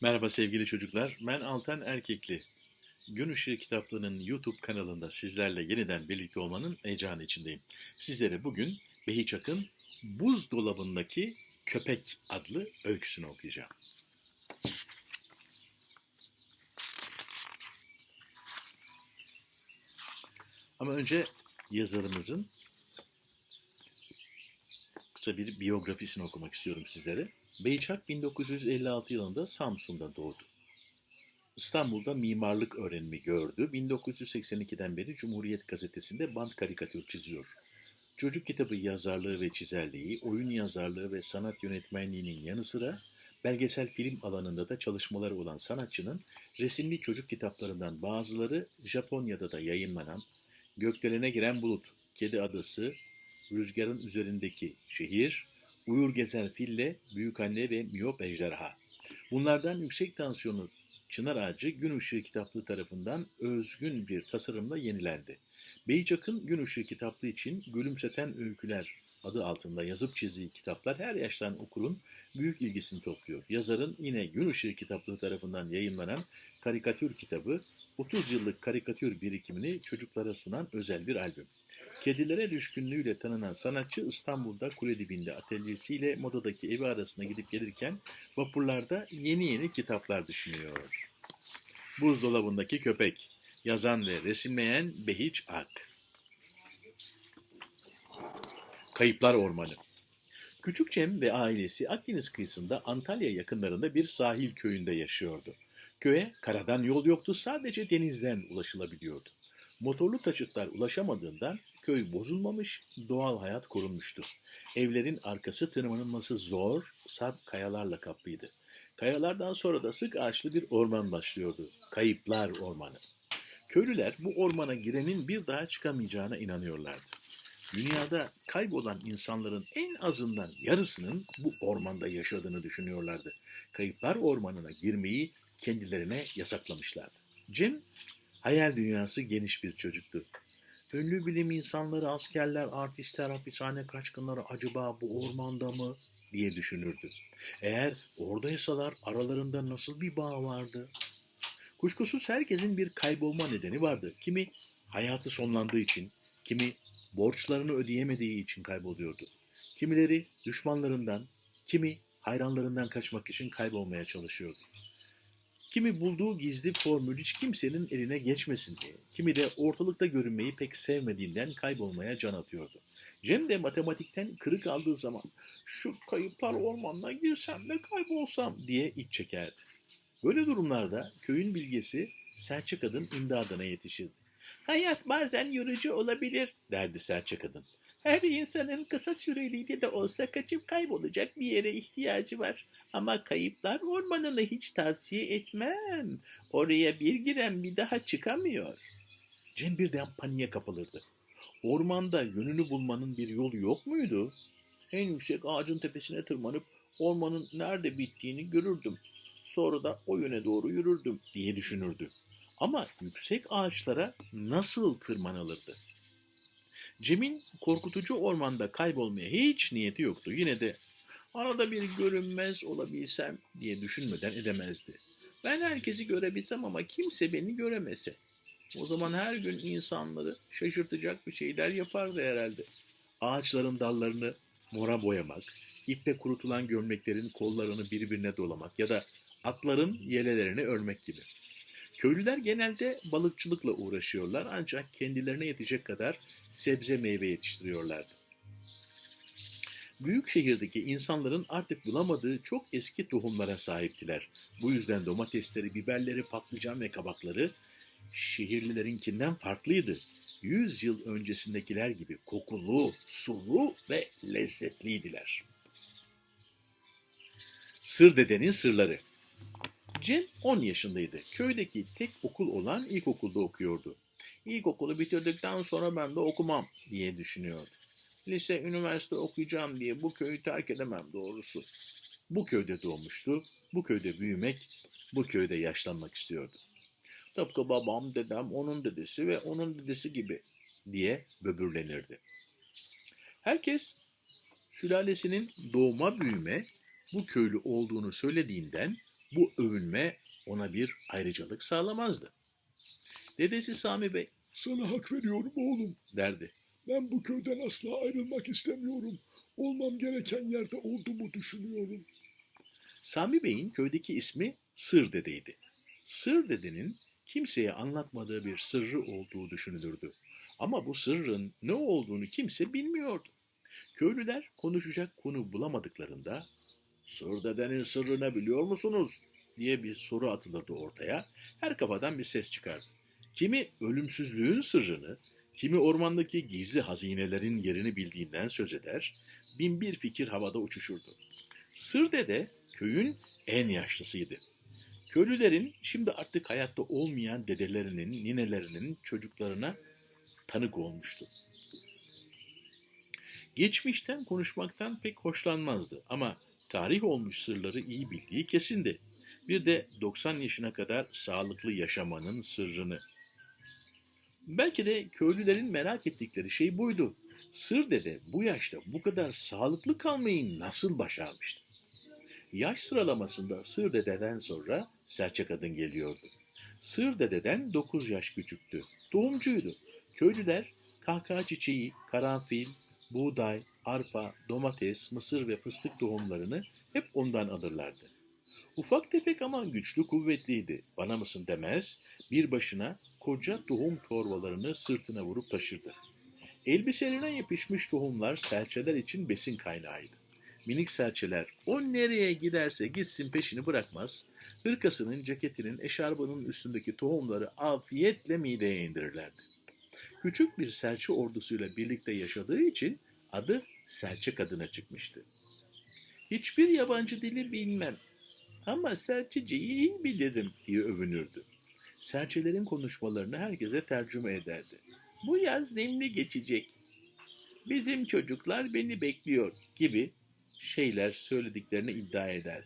Merhaba sevgili çocuklar, ben Altan Erkekli. Gün Işığı Kitaplığı'nın YouTube kanalında sizlerle yeniden birlikte olmanın heyecanı içindeyim. Sizlere bugün Behi Çak'ın Buzdolabındaki Köpek adlı öyküsünü okuyacağım. Ama önce yazarımızın kısa bir biyografisini okumak istiyorum sizlere. Beyçak 1956 yılında Samsun'da doğdu. İstanbul'da mimarlık öğrenimi gördü. 1982'den beri Cumhuriyet Gazetesi'nde band karikatür çiziyor. Çocuk kitabı yazarlığı ve çizerliği, oyun yazarlığı ve sanat yönetmenliğinin yanı sıra belgesel film alanında da çalışmaları olan sanatçının resimli çocuk kitaplarından bazıları Japonya'da da yayınlanan Gökdelene Giren Bulut, Kedi Adası, Rüzgarın Üzerindeki Şehir, Uyur Gezen Fille, Büyükanne ve Miyop Ejderha. Bunlardan yüksek tansiyonu Çınar Ağacı Gün Işığı kitaplığı tarafından özgün bir tasarımla yenilendi. Beyçak'ın Gün Işığı kitaplığı için Gülümseten Öyküler adı altında yazıp çizdiği kitaplar her yaştan okurun büyük ilgisini topluyor. Yazarın yine Gün Işığı kitaplığı tarafından yayınlanan karikatür kitabı 30 yıllık karikatür birikimini çocuklara sunan özel bir albüm. Kedilere düşkünlüğüyle tanınan sanatçı İstanbul'da kule dibinde atölyesiyle modadaki evi arasında gidip gelirken vapurlarda yeni yeni kitaplar düşünüyor. Buzdolabındaki köpek, yazan ve resimleyen Behiç Ak. Kayıplar Ormanı Küçük Cem ve ailesi Akdeniz kıyısında Antalya yakınlarında bir sahil köyünde yaşıyordu. Köye karadan yol yoktu, sadece denizden ulaşılabiliyordu. Motorlu taşıtlar ulaşamadığından köy bozulmamış, doğal hayat korunmuştu. Evlerin arkası tırmanılması zor, sarp kayalarla kaplıydı. Kayalardan sonra da sık ağaçlı bir orman başlıyordu. Kayıplar Ormanı. Köylüler bu ormana girenin bir daha çıkamayacağına inanıyorlardı. Dünyada kaybolan insanların en azından yarısının bu ormanda yaşadığını düşünüyorlardı. Kayıplar Ormanı'na girmeyi kendilerine yasaklamışlardı. Cem hayal dünyası geniş bir çocuktu. Ünlü bilim insanları, askerler, artistler, hapishane kaçkınları acaba bu ormanda mı diye düşünürdü. Eğer oradaysalar aralarında nasıl bir bağ vardı? Kuşkusuz herkesin bir kaybolma nedeni vardı. Kimi hayatı sonlandığı için, kimi borçlarını ödeyemediği için kayboluyordu. Kimileri düşmanlarından, kimi hayranlarından kaçmak için kaybolmaya çalışıyordu. Kimi bulduğu gizli formül hiç kimsenin eline geçmesin diye, kimi de ortalıkta görünmeyi pek sevmediğinden kaybolmaya can atıyordu. Cem de matematikten kırık aldığı zaman şu kayıplar ormanına girsem de kaybolsam diye iç çekerdi. Böyle durumlarda köyün bilgesi serçe kadın imdadına yetişirdi. Hayat bazen yorucu olabilir derdi serçe kadın. Her insanın kısa süreliğine de olsa kaçıp kaybolacak bir yere ihtiyacı var. Ama kayıplar ormanını hiç tavsiye etmem. Oraya bir giren bir daha çıkamıyor. Cem birden paniğe kapılırdı. Ormanda yönünü bulmanın bir yolu yok muydu? En yüksek ağacın tepesine tırmanıp ormanın nerede bittiğini görürdüm. Sonra da o yöne doğru yürürdüm diye düşünürdü. Ama yüksek ağaçlara nasıl tırmanılırdı? Cem'in korkutucu ormanda kaybolmaya hiç niyeti yoktu. Yine de arada bir görünmez olabilsem diye düşünmeden edemezdi. Ben herkesi görebilsem ama kimse beni göremese. O zaman her gün insanları şaşırtacak bir şeyler yapardı herhalde. Ağaçların dallarını mora boyamak, iple kurutulan gömleklerin kollarını birbirine dolamak ya da atların yelelerini örmek gibi. Köylüler genelde balıkçılıkla uğraşıyorlar ancak kendilerine yetecek kadar sebze meyve yetiştiriyorlardı. Büyük şehirdeki insanların artık bulamadığı çok eski tohumlara sahiptiler. Bu yüzden domatesleri, biberleri, patlıcan ve kabakları şehirlilerinkinden farklıydı. Yüz yıl öncesindekiler gibi kokulu, sulu ve lezzetliydiler. Sır Dedenin Sırları Cem 10 yaşındaydı. Köydeki tek okul olan ilkokulda okuyordu. İlkokulu bitirdikten sonra ben de okumam diye düşünüyordu. Lise, üniversite okuyacağım diye bu köyü terk edemem doğrusu. Bu köyde doğmuştu, bu köyde büyümek, bu köyde yaşlanmak istiyordu. Tıpkı babam, dedem, onun dedesi ve onun dedesi gibi diye böbürlenirdi. Herkes sülalesinin doğma büyüme bu köylü olduğunu söylediğinden Bu övünme ona bir ayrıcalık sağlamazdı. Dedesi Sami Bey Sana hak veriyorum oğlum. derdi. Ben bu köyden asla ayrılmak istemiyorum. Olmam gereken yerde olduğumu düşünüyorum. Sami Bey'in köydeki ismi Sır Dede'ydi. Sır Dede'nin kimseye anlatmadığı bir sırrı olduğu düşünülürdü. Ama bu sırrın ne olduğunu kimse bilmiyordu. Köylüler konuşacak konu bulamadıklarında Sır Dede'nin sırrı ne biliyor musunuz? diye bir soru atılırdı ortaya. Her kafadan bir ses çıkardı. Kimi ölümsüzlüğün sırrını, kimi ormandaki gizli hazinelerin yerini bildiğinden söz eder, bin bir fikir havada uçuşurdu. Sır Dede köyün en yaşlısıydı. Köylülerin şimdi artık hayatta olmayan dedelerinin, ninelerinin çocuklarına tanık olmuştu. Geçmişten konuşmaktan pek hoşlanmazdı ama tarih olmuş sırları iyi bildiği kesindi. Bir de 90 yaşına kadar sağlıklı yaşamanın sırrını. Belki de köylülerin merak ettikleri şey buydu. Sır dede bu yaşta bu kadar sağlıklı kalmayı nasıl başarmıştı? Yaş sıralamasında Sır Dede'den sonra Serçe Kadın geliyordu. Sır Dede'den 9 yaş küçüktü. Doğumcuydu. Köylüler kahkaha çiçeği, karanfil, buğday, arpa, domates, mısır ve fıstık tohumlarını hep ondan alırlardı. Ufak tefek ama güçlü kuvvetliydi. Bana mısın demez, bir başına koca tohum torbalarını sırtına vurup taşırdı. Elbiselerine yapışmış tohumlar serçeler için besin kaynağıydı. Minik serçeler o nereye giderse gitsin peşini bırakmaz, hırkasının, ceketinin, eşarbının üstündeki tohumları afiyetle mideye indirirlerdi. Küçük bir serçe ordusuyla birlikte yaşadığı için adı serçe kadına çıkmıştı. Hiçbir yabancı dili bilmem ama serçeceyi iyi bilirim diye övünürdü. Serçelerin konuşmalarını herkese tercüme ederdi. Bu yaz nemli geçecek. Bizim çocuklar beni bekliyor gibi şeyler söylediklerini iddia eder.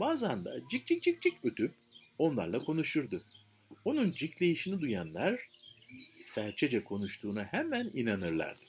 Bazen de cik cik cik cik ötüp onlarla konuşurdu. Onun cikleyişini duyanlar serçece konuştuğuna hemen inanırlardı.